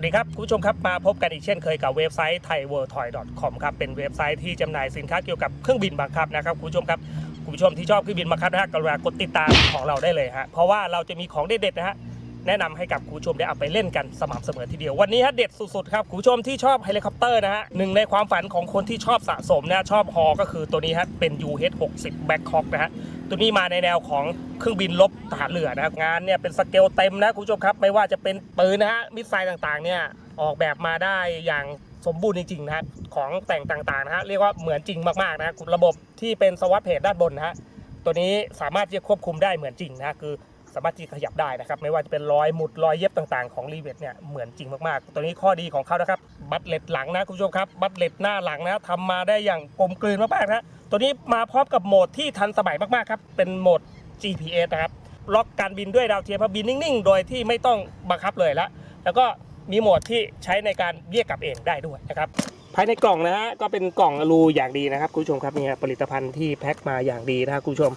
วัสดีครับ คุณผู้ชมครับ มาพบกันอีกเช่นเคยกับเว็บไซต์ thaiworldtoy.com ครับ เป็นเว็บไซต์ที่จำหน่ายสินค้าเกี่ยวกับเครื่องบินบังคับนะครับ คุณผู้ชมครับ คุณผู้ชมที่ชอบเครื่องบินบังคับนะฮะกรุณากดติดตามของเราได้เลยฮะ เพราะว่าเราจะมีของเด็ดๆนะฮะ แนะนำให้กับคุณผู้ชมได้เอาไปเล่นกันสม่ำเสมอทีเดียว วันนี้ฮะเด็ดสุดๆครับ คุณผู้ชมที่ชอบเฮลิคอปเตอร์นะฮะ หนึ่งในความฝันของคนที่ชอบสะสมนะ ชอบฮอก็คือตัวนี้ฮะ เป็น UH 60 Blackhawk นะฮะ ตัวนี้มาในแนวของเครื่องบินลบทหารเรือนะครับงานเนี่ยเป็นสเกลเต็มนะคุณผู้ชมครับ ไม่ว่าจะเป็นปืนนะฮะมิสไซล์ต่างๆ เนี่ยออกแบบมาได้อย่างสมบูรณ์จริงๆนะฮะของแต่งต่างๆนะฮะเรียกว่าเหมือนจริงมากๆนะฮะระบบที่เป็นสวัสดเพจด้านบนนะฮะตัวนี้สามารถที่จะควบคุมได้เหมือนจริงนะคือ สามารถที่ขยับได้นะครับ ไม่ว่าจะเป็นรอยหมุดรอยเย็บต่างๆของรีเวทเนี่ยเหมือนจริงมากๆ ตัวนี้ข้อดีของเขานะครับ บัตเล็ตหลังนะคุณผู้ชมครับ บัตเล็ตหน้าหลังนะทำมาได้อย่างกลมกลืนมากๆนะตัวนี้มาพร้อมกับโหมดที่ทันสมัยมากๆครับ เป็นโหมด GPS นะครับ ล็อกการบินด้วยดาวเทียมบบินนิ่งๆ โดยที่ไม่ต้องบังคับเลยละ แล้วก็มีโหมดที่ใช้ในการเรียกกลับเองได้ด้วยนะครับ ภายในกล่องนะฮะก็เป็นกล่องอลูอย่างดีนะครับคุณผู้ชมครับนี่ฮะผลิตภัณฑ์ที่แพ็คมาอย่างดีนะครับคุณผู้ชม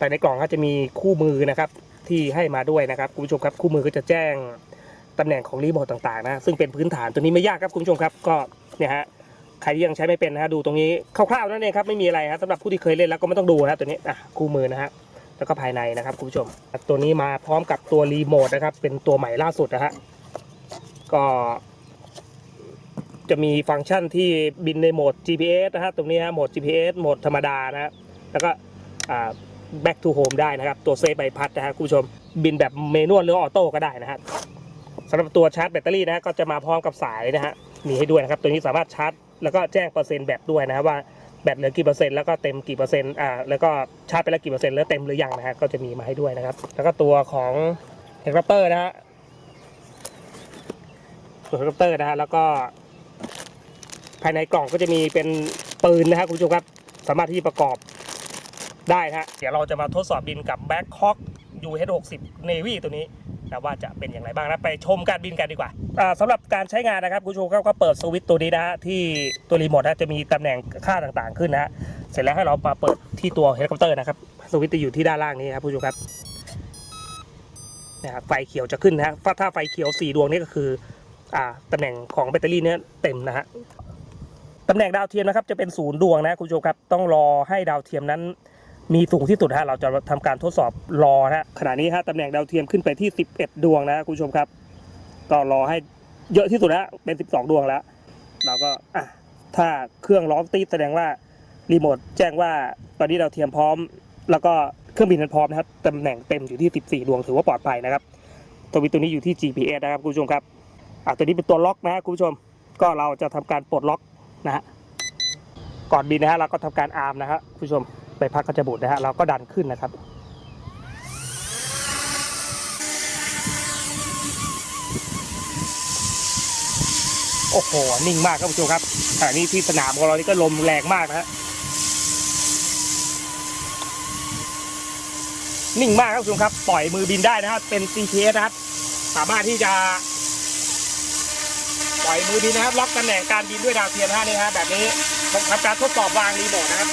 ภายในกล่องก็จะมีคู่มือนะครับที่ให้มาด้วยนะครับคุณผู้ชมครับคู่มือก็จะแจ้งตำแหน่งของรีโมทต่างๆนะซึ่งเป็นพื้นฐานตัวนี้ไม่ยากครับคุณผู้ชมครับก็เนี่ยฮะใครที่ยังใช้ไม่เป็นนะฮะดูตรงนี้คร่าวๆนั่นเองครับไม่มีอะไรฮะสำหรับผู้ที่เคยเล่นแล้วก็ไม่ต้องดูนะตัวนี้อะคู่มือนะฮะแล้วก็ภายในนะครับคุณผู้ชม ตัวนี้มาพร้อมกับตัวรีโมทนะครับเป็นตัวใหม่ล่าสุดนะฮะก็จะมีฟังก์ชันที่บินในโหมด GPS นะฮะตรงนี้ฮะโหมด GPS โหมดธรรมดานะฮะแล้วก็อ่า back to home ได้นะครับ ตัวเซฟใบพัดนะฮะคุณผู้ชมบินแบบเมนวลหรือออโต้ก็ได้นะฮะสำหรับตัวชาร์จแบตเตอรี่นะฮะก็จะมาพร้อมกับสายนะฮะมีให้ด้วยนะครับตัวนี้สามารถชาร์จ แล้วก็แจ้งเปอร์เซ็นต์แบตด้วยนะครับว่าแบตเหลือกี่เปอร์เซ็นต์แล้วก็เต็มกี่เปอร์เซ็นต์อ่าแล้วก็ชาร์จไปแล้วกี่เปอร์เซ็นต์แล้วเต็มหรือยังนะฮะก็จะมีมาให้ด้วยนะครับ แล้วก็ตัวของเฮลิคอปเตอร์นะฮะตัวเฮลิคอปเตอร์นะฮะแล้วก็ภายในกล่องก็จะมีเป็นปืนนะครับคุณผู้ชมครับ สามารถที่ประกอบ ได้ฮะเดี๋ยวเราจะมาทดสอบบินกับ Black Hawk UH60 Navy ตัวนี้นะว่าจะเป็นอย่างไรบ้างนะไปชมการบินกันดีกว่าอ่าสำหรับการใช้งานนะครับคุณผู้ชมครับก็เปิดสวิตตัวนี้นะฮะที่ตัวรีโมทนะจะมีตำแหน่งค่าต่างๆขึ้นนะฮะเสร็จแล้วให้เรามาเปิดที่ตัวเฮลิคอปเตอร์นะครับสวิตจะอยู่ที่ด้านล่างนี้ครับคุณผู้ชมครับนะครับไฟเขียวจะขึ้นนะฮะถ้าไฟเขียวสี่ดวงนี่ก็คืออ่าตำแหน่งของแบตเตอรี่เนี่ยเต็มนะฮะตำแหน่งดาวเทียมนะครับจะเป็นศูนย์ดวงนะคุณผู้ชมครับต้องรอให้ดาวเทียมนั้น มีสูงที่สุดฮะเราจะทำการทดสอบรอฮะขณะนี้ฮะตำแหน่งดาวเทียมขึ้นไปที่ 11 ดวงนะคุณผู้ชมครับ ก็รอให้เยอะที่สุดแล้วเป็น 12 ดวงแล้ว เราก็อะถ้าเครื่องร้องตีแสดงว่ารีโมทแจ้งว่าตอนนี้ดาวเทียมพร้อม แล้วก็เครื่องบินนั้นพร้อมนะครับตำแหน่งเต็มอยู่ที่ 14 ดวงถือว่าปลอดภัยนะครับตัววิตัวนี้อยู่ที่ GPS นะครับคุณผู้ชมครับอะตัวนี้เป็นตัวล็อกนะฮะคุณผู้ชม ก็เราจะทำการปลดล็อกนะฮะก่อนบินนะฮะเราก็ทำการอาร์มนะฮะคุณผู้ชม ใบพัดก็จะบุดนะฮะเราก็ดันขึ้นนะครับ โอ้โห นิ่งมากครับผู้ชมครับขณะนี้ที่สนามของเรานี่ก็ลมแรงมากนะฮะนิ่งมากครับผู้ชมครับ ปล่อยมือบินได้นะครับ เป็น CPS นะครับ สามารถที่จะปล่อยมือบินนะครับ ล็อกตำแหน่งการบินด้วยดาวเทียมนะฮะนี่ฮะแบบนี้ ทำการทดสอบวางรีโมทนะครับ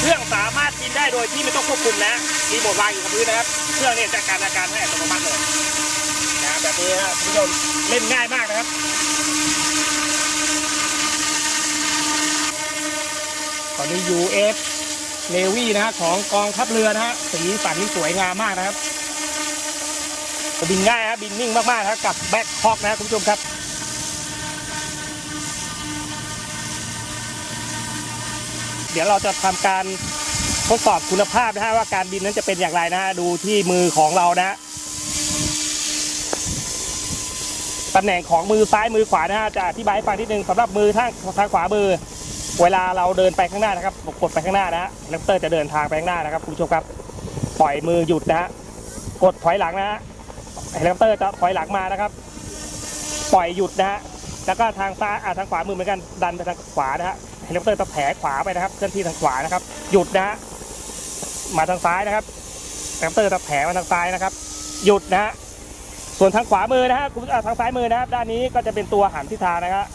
เครื่องสามารถบินได้โดยที่ไม่ต้องควบคุมนะรีโมทวางอยู่กับพื้นนะครับ เครื่องเนี่ยจัดการอาการให้อัตโนมัติเลยนะแบบนี้ครับคุณผู้ชมเล่นง่ายมากนะครับ ตอนนี้ US Navy นะฮะของกองทัพเรือนะฮะสีสันนี่สวยงามมากนะครับบินง่ายครับบินนิ่งมากๆนะครับกับแบ็คฮอกนะครับคุณผู้ชมครับ เดี๋ยวเราจะทำการทดสอบคุณภาพนะฮะว่าการบินนั้นจะเป็นอย่างไรนะฮะดูที่มือของเรานะตำแหน่งของมือซ้ายมือขวานะฮะจะอธิบายให้ฟังนิดนึงสำหรับมือทางทางขวามือ เวลาเราเดินไปข้างหน้านะครับกดไปข้างหน้านะฮะแรปเตอร์จะเดินทางไปข้างหน้านะครับคุณผู้ชมครับปล่อยมือหยุดนะฮะกดถอยหลังนะฮะเฮลิคอปเตอร์จะถอยหลังมานะครับ ปล่อยหยุดนะฮะแล้วก็ทางซ้ายทางขวามือเหมือนกันดันไปทางขวานะฮะ เฮลิคอปเตอร์จะแผลขวาไปนะครับเคลื่อนที่ทางขวานะครับ หยุดนะฮะมาทางซ้ายนะครับเฮลิคอปเตอร์จะแผลมาทางซ้ายนะครับ หยุดนะฮะส่วนทางขวามือนะฮะคุณทางซ้ายมือนะครับ ด้านนี้ก็จะเป็นตัวหันทิศทางนะครับ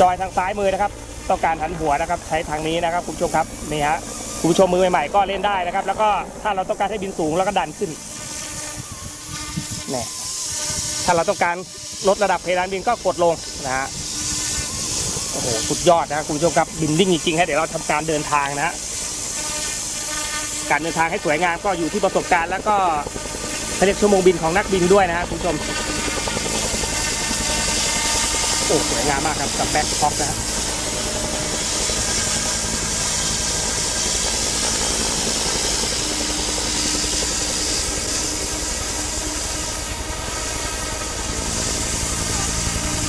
จอยทางซ้ายมือนะครับ ต้องการหันหัวนะครับ ใช้ทางนี้นะครับคุณผู้ชมครับนี่ฮะคุณผู้ชมมือใหม่ๆก็เล่นได้นะครับ แล้วก็ถ้าเราต้องการให้บินสูงแล้วก็ดันขึ้นเนี่ยถ้าเราต้องการลดระดับเพดานบินก็กดลงนะฮะ โอ้โหสุดยอดนะคุณผู้ชมครับบินดิ้งจริงๆฮะเดี๋ยวเราทำการเดินทางนะการเดินทางให้สวยงามก็อยู่ที่ประสบการณ์ แล้วก็เขาเรียกชั่วโมงบินของนักบินด้วยนะฮะคุณผู้ชมโอ้สวยงามมากครับกับแบ็คท็อปนะ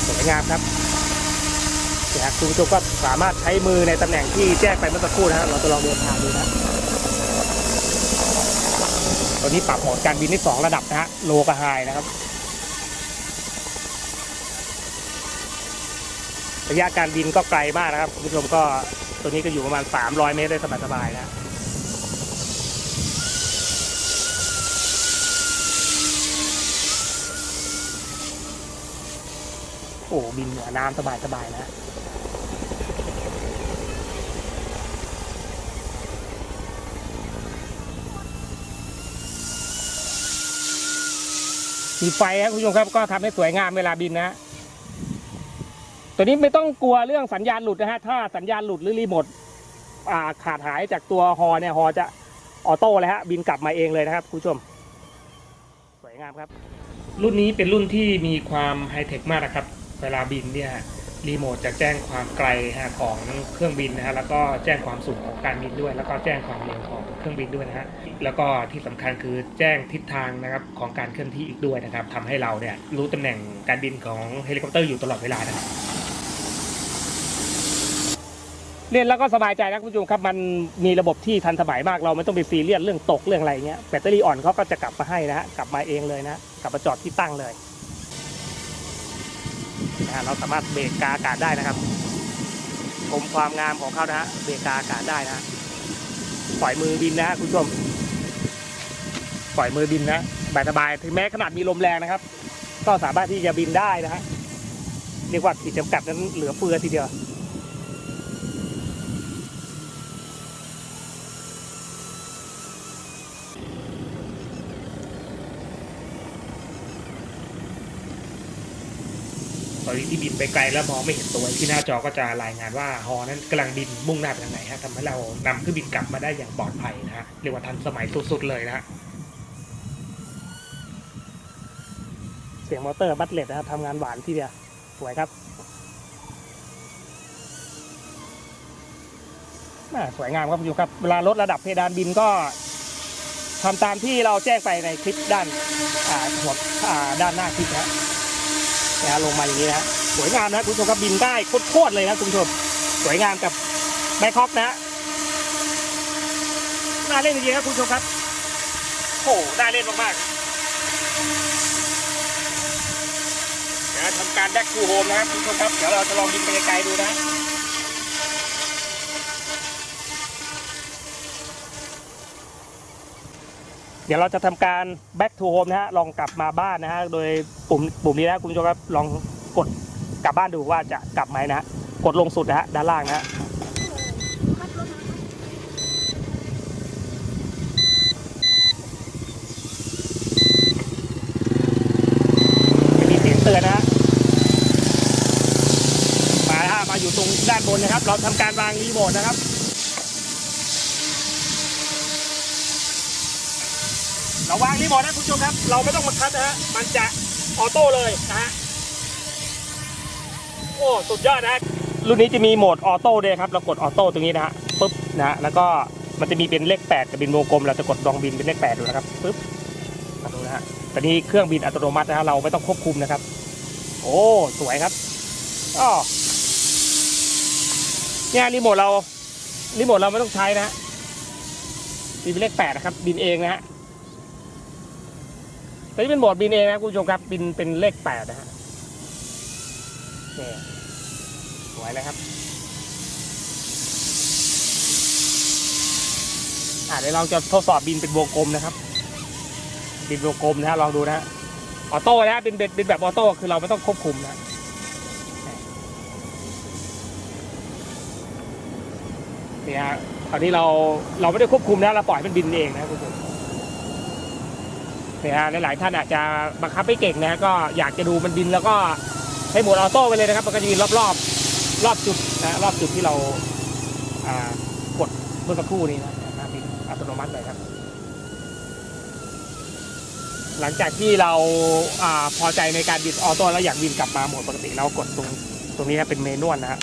สวยงามครับ คุณผู้ชมก็สามารถใช้มือในตำแหน่งที่แจ้งไปเมื่อสักครู่นะฮะเราจะลองเดินทางดูนะตอนนี้ปรับโหมดการบินที่สองระดับนะฮะโลกับไฮนะครับระยะการบินก็ไกลมากนะครับคุณผู้ชมก็ตัวนี้ก็อยู่ประมาณ 300 เมตรได้สบายๆนะโอ้บินเหนือน้ำสบายๆนะ มีไฟครับคุณผู้ชมครับก็ทำให้สวยงามเวลาบินนะ ตัวนี้ไม่ต้องกลัวเรื่องสัญญาณหลุดนะฮะ ถ้าสัญญาณหลุดหรือรีโมทขาดหายจากตัวฮอเนี่ยฮอจะออโต้เลยฮะบินกลับมาเองเลยนะครับคุณผู้ชม สวยงามครับ รุ่นนี้เป็นรุ่นที่มีความไฮเทคมากนะครับ เวลาบินเนี่ย รีโมทจะแจ้งความไกลของเครื่องบินนะฮะแล้วก็แจ้งความสูงของการบินด้วย แล้วก็แจ้งความเร็วของเครื่องบินด้วยนะฮะแล้วก็ที่สำคัญคือแจ้งทิศทางนะครับของการเคลื่อนที่อีกด้วยนะครับทำให้เราเนี่ยรู้ตำแหน่งการบินของเฮลิคอปเตอร์อยู่ตลอดเวลานะครับเล่นแล้วก็สบายใจนะคุณผู้ชมครับมันมีระบบที่ทันสมัยมากเราไม่ต้องไปซีเรียสเรื่องตกเรื่องอะไรเงี้ยแบตเตอรี่อ่อนเขาก็จะกลับมาให้นะฮะกลับมาเองเลยนะกลับมาจอดที่ตั้งเลย นะฮะเราสามารถเบรกกาอากาศได้นะครับชมความงามของเขานะฮะเบรกกาอากาศได้นะฮะปล่อยมือบินนะคุณผู้ชมปล่อยมือบินนะสบายๆถึงแม้ขนาดมีลมแรงนะครับ ก็สามารถที่จะบินได้นะฮะเรียกว่าขีดจำกัดนั้นเหลือเฟือทีเดียว อนนี้ที่บินไปไกลแล้วมองไม่เห็นตัวที่หน้าจอก็จะรายงานว่าฮอนั้นกำลังบินมุ่งหน้าไปทางไหนฮะทำให้เรานำเครื่องบินกลับมาได้อย่างปลอดภัยนะฮะเรียกว่าทันสมัยสุดๆเลยนะฮะเสียงมอเตอร์บัตเลตนะครับทำงานหวานที่เดียวสวยครับน่าสวยงามครับคุณผู้ชมครับเวลาลดระดับเพดานบินก็ทำตามที่เราแจ้งไปในคลิปด้านหัวด้านหน้าคลิปนะฮะ นะฮะลงมาอย่างนี้นะฮะสวยงามนะคุณผู้ชมครับบินได้โคตรๆเลยนะคุณผู้ชมสวยงามกับแบคอกนะน่าเล่นจริงๆครับคุณผู้ชมครับโอ้โหน่าเล่นมากๆเดี๋ยวทำการแบ็กทูโฮมนะครับคุณผู้ชมครับเดี๋ยวเราจะลองบินไปไกลๆดูนะ เดี๋ยวเราจะทำการ back to home นะฮะลองกลับมาบ้านนะฮะโดยปุ่มปุ่มนี้นะคุณผู้ชมครับลองกดกลับบ้านดูว่าจะกลับไหมนะฮะกดลงสุดนะฮะด้านล่างนะฮะจะมีเสียงเตือนนะฮะมาฮะมาอยู่ตรงด้านบนนะครับ เราทำการวางรีโมทนะครับ เราวางรีโมทนะคุณผู้ชมครับ เราไม่ต้องมาคัดนะฮะ มันจะออโต้เลยนะฮะ โอ้สุดยอดนะรุ่นนี้จะมีโหมดออโต้ด้วยครับ เรากดออโต้ตรงนี้นะฮะปุ๊บนะฮะแล้วก็มันจะมีเป็นเลข 8 กับบินวงกลม เราจะกดลองบินเป็นเลข 8 ดูนะครับปุ๊บมาดูนะฮะตอนนี้เครื่องบินอัตโนมัตินะฮะเราไม่ต้องควบคุมนะครับ โอ้สวยครับอ้อเนี่ยรีโมทเรารีโมทเราไม่ต้องใช้นะฮะบินเป็นเลข 8 นะครับ บินเองนะฮะ ตัวนี้เป็นโหมดบินเองนะคุณผู้ชมครับบินเป็นเลขแปดนะฮะนี่สวยเลยครับอ่าเดี๋ยวเราจะทดสอบบินเป็นวงกลมนะครับ บินวงกลมนะฮะลองดูนะฮะออโต้นะฮะบินเป็นบินแบบออโต้คือเราไม่ต้องควบคุมนะนี่ฮะคราวนี้เราเราไม่ได้ควบคุมนะเราปล่อยมันบินเองนะคุณผู้ชม นี่ยฮะหลายๆท่านอาจจะบังคับไม่เก่งนะฮะก็อยากจะดูมันบินแล้วก็ให้หมดออโต้ไปเลยนะครับมันก็จะบินรอบๆรอบจุดนะรอบจุดที่เราอ่ากดเมื่อสักครู่นี้นะนะบินอัตโนมัติเลยครับ หลังจากที่เราอาพอใจในการบินออโต้แล้วอยากบินกลับมาโหมดปกติเรากดตรงตรงนี้นะเป็นเมนวลนะฮะ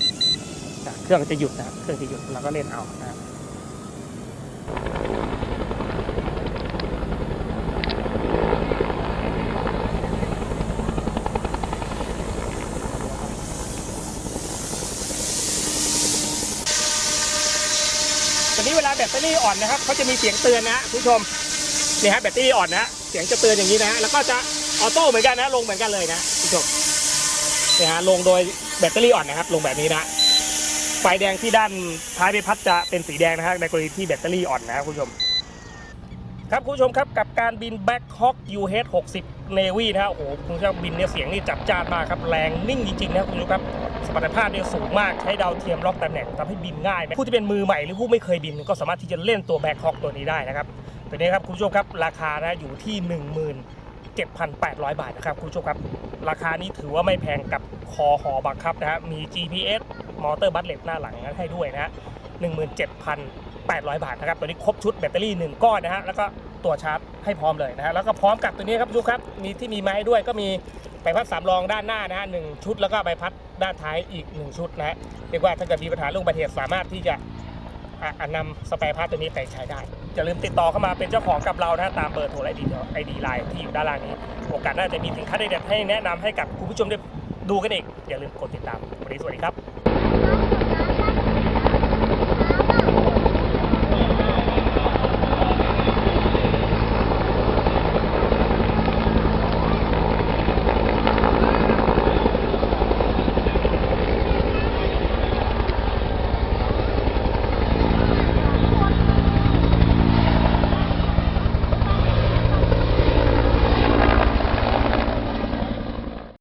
อะเครื่องจะหยุดนะเครื่องจะหยุดเราก็เล่นเอานะตอนนี้เวลาแบ ตเตอรี่อ่อนนะครับเขาจะมีเสียงเตือนนะคุณผู้ชมนี่ฮะแบตเตอรี่อ่อนนะเสียงจะเตือนอย่างนี้นะแล้วก็จะออโต้เหมือนกันนะลงเหมือนกันเลยนะคุณผู้ชมนี่ฮะลงโดยแบตเตอรี่อ่อนนะครับ ลงแบบนี้นะไฟแดงที่ด้านท้ายใบพัดจะเป็นสีแดงนะฮะในกรณีที่แบตเตอรี่อ่อนนะครับคุณผู้ชม ครับคุณผู้ชมครับกับการบิน Black Hawk UH 60 Navy นะฮะโอ้โหคุณผู้ชมบินเนี่ยเสียงนี่จับจ้านมากครับแรงนิ่งจริงๆนะคุณผู้ชมครับสมรรถภาพเนี่ยสูงมากใช้ดาวเทียมล็อกตำแหน่งทำให้บินง่ายผู้ที่เป็นมือใหม่หรือผู้ไม่เคยบิน ก็สามารถที่จะเล่นตัว Black Hawk ตัวนี้ได้นะครับตัวนี้ครับคุณผู้ชมครับราคานะอยู่ที่ 17,800 บาทนะครับคุณผู้ชมครับ ราคานี้ถือว่าไม่แพงกับคอหอบังคับนะฮะมี GPS มอเตอร์บัตเลตหน้าหลังให้ด้วยนะฮะ 800 บาทนะครับตัวนี้ครบชุดแบตเตอรี่ 1 ก้อนนะฮะแล้วก็ตัวชาร์จให้พร้อมเลยนะฮะแล้วก็พร้อมกับตัวนี้ครับทุกครับมีที่มีไม้ด้วยก็มีใบพัดสามรองด้านหน้านะฮะหนึ่งชุดแล้วก็ใบพัดด้านท้ายอีก 1 ชุดนะฮะเรียกว่าถ้าเกิดมีปัญหาเรื่องอุบัติเหตุสามารถที่จะอนำสเปรย์พาร์ทตัวนี้ไปใช้ได้อย่าลืมติดต่อเข้ามาเป็นเจ้าของกับเรานะตามเบอร์โทรไอดีไอดีไลน์ที่อยู่ด้านล่างนี้ โอกาสน่าจะมีสินค้าเด็ดๆให้แนะนำให้กับคุณผู้ชมได้ดูกันอีกอย่าลืมกดติดตามวันนี้สวัสดีครับ